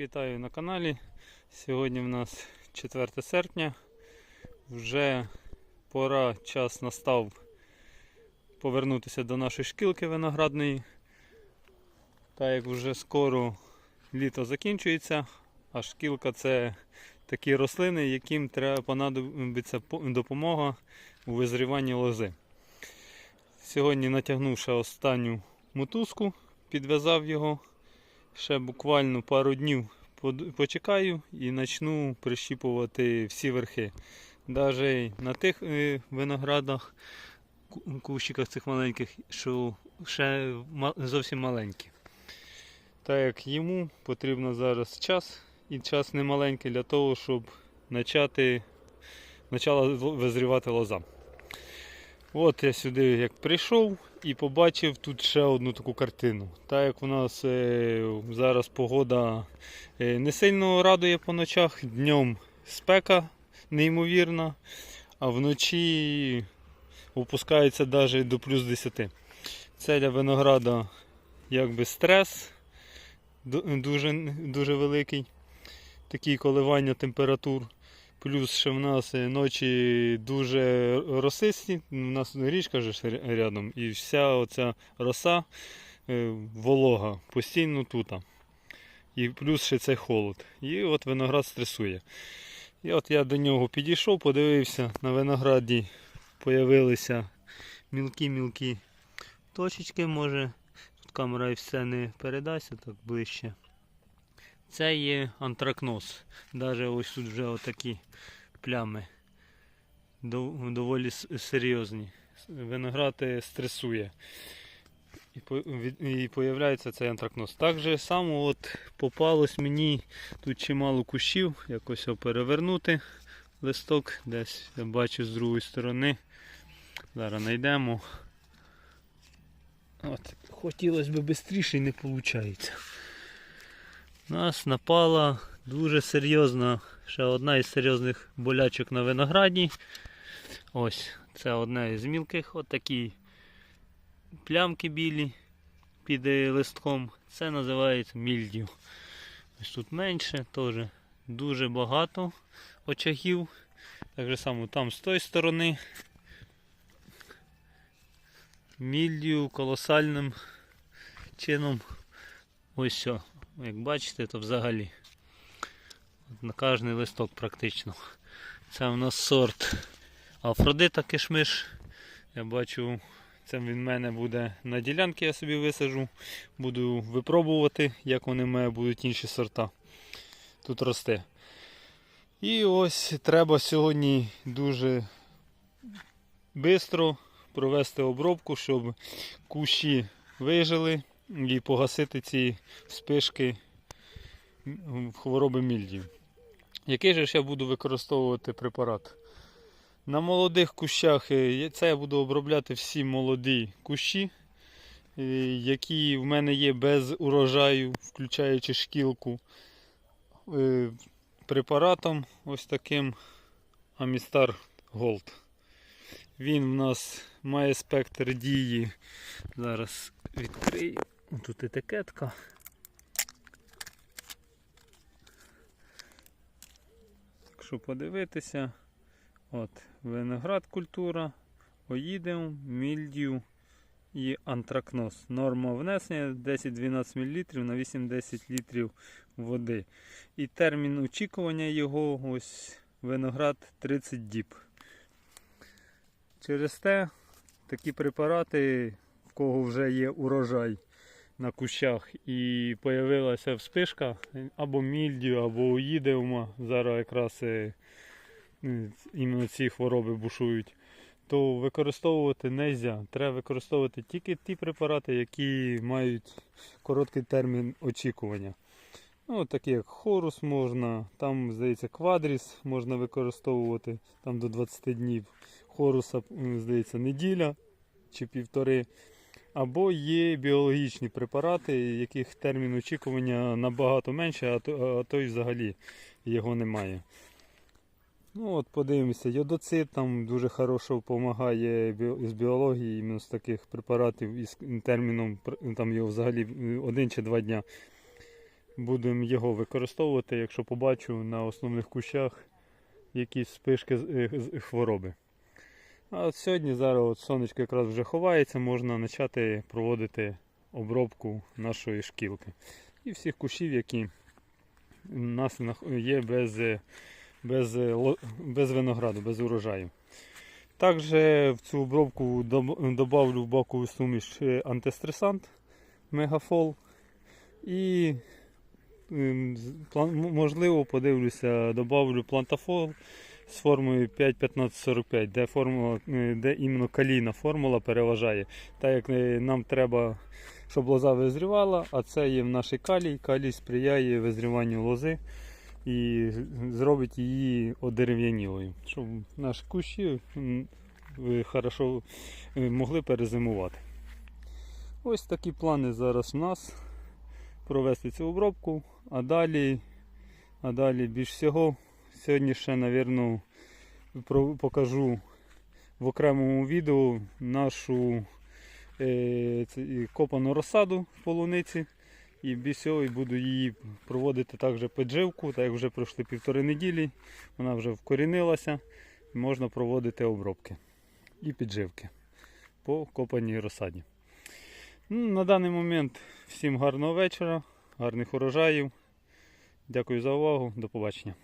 Вітаю на каналі. Сьогодні в нас 4 серпня. Вже пора, час настав повернутися до нашої шкілки виноградної. Так як вже скоро літо закінчується, а шкілка це такі рослини, яким треба понадобиться допомога у визріванні лози. Сьогодні натягнувши останню мотузку, підв'язав його. Ще буквально пару днів почекаю і почну прищіпувати всі верхи. Навіть на тих е, виноградах, ку- кущиках цих маленьких, що ще зовсім маленькі. Так як йому потрібно зараз час, і час немаленький для того, щоб почати почала визрівати лоза. От я сюди як прийшов і побачив тут ще одну таку картину. Так як у нас е, зараз погода е, не сильно радує по ночах, днем спека неймовірна, а вночі опускається навіть до плюс 10. Це для винограда якби стрес дуже, дуже великий. Такі коливання температур. Плюс ще в нас е, ночі дуже росисті, у нас річка ж рядом, і вся оця роса е, волога постійно тут. І плюс ще цей холод. І от виноград стресує. І от я до нього підійшов, подивився, на винограді появилися мілкі-мілкі точечки, може. Тут камера і все не передасться так ближче. Це є антракноз. Навіть ось тут вже отакі плями. Доволі серйозні. Виноград е, стресує. І, і появляється цей антракноз. Так же само от попалось мені тут чимало кущів, якось перевернути листок, десь я бачу з другої сторони. Зараз знайдемо. От, хотілося б швидше і не виходить. Нас напала дуже серйозна, ще одна із серйозних болячок на винограді. Ось, це одна із мілких, отакі плямки білі під листком. Це називається мільдів. Ось тут менше, теж дуже багато очагів. Так же само там з тої сторони. Мільдію колосальним чином. Ось все. Як бачите, то взагалі на кожний листок практично. Це у нас сорт Афродита кишмиш. Я бачу, це він в мене буде на ділянці, я собі висажу. Буду випробувати, як вони в мене будуть інші сорта тут рости. І ось треба сьогодні дуже швидко провести обробку, щоб кущі вижили і погасити ці спишки хвороби мільдів. Який же ж я буду використовувати препарат? На молодих кущах е, це я буду обробляти всі молоді кущі, е, які в мене є без урожаю, включаючи шкілку. е, Препаратом ось таким Amistar Gold. Він в нас має спектр дії. Зараз відкрию. Тут етикетка. Якщо подивитися, от виноград культура, оїдеум, мільдію і антракноз. Норма внесення 10-12 мл на 8-10 літрів води. І термін очікування його ось виноград 30 діб. Через те такі препарати, в кого вже є урожай на кущах і появилася вспишка або мільдію, або уїдеума, зараз якраз е, е, іменно ці хвороби бушують, то використовувати не можна. Треба використовувати тільки ті препарати, які мають короткий термін очікування. Ну, такі як хорус можна, там, здається, квадріс можна використовувати там до 20 днів. Хоруса, здається, неділя чи півтори. Або є біологічні препарати, яких термін очікування набагато менше, а то, а то й взагалі його немає. Ну от Подивимося, йодоцит там дуже хорошо допомагає з біології, іменно з таких препаратів із терміном, там його взагалі один чи два дня. будемо його використовувати, якщо побачу на основних кущах якісь спишки е, хвороби. А от сьогодні зараз от сонечко якраз вже ховається, можна почати проводити обробку нашої шкілки. І всіх кущів, які у нас є без, без, без винограду, без урожаю. Також в цю обробку добавлю в бакову суміш е, антистресант Мегафол. І ем, можливо подивлюся, добавлю плантафол з формою 5-15-45, де формула, е, де іменно калійна формула переважає. Так як е, нам треба, щоб лоза визрівала, а це є в нашій калій. Калій сприяє визріванню лози і зробить її одерев'янілою, щоб наші кущі хорошо е, могли перезимувати. Ось такі плани зараз у нас провести цю обробку, а далі, а далі більш всього, сьогодні ще, напевно, покажу в окремому відео нашу е, копану розсаду в полуниці. І більш і буду її проводити також підживку, так як вже пройшли півтори неділі, вона вже вкорінилася, можна проводити обробки і підживки по копаній розсаді. Ну, на даний момент всім гарного вечора, гарних урожаїв. Дякую за увагу, до побачення.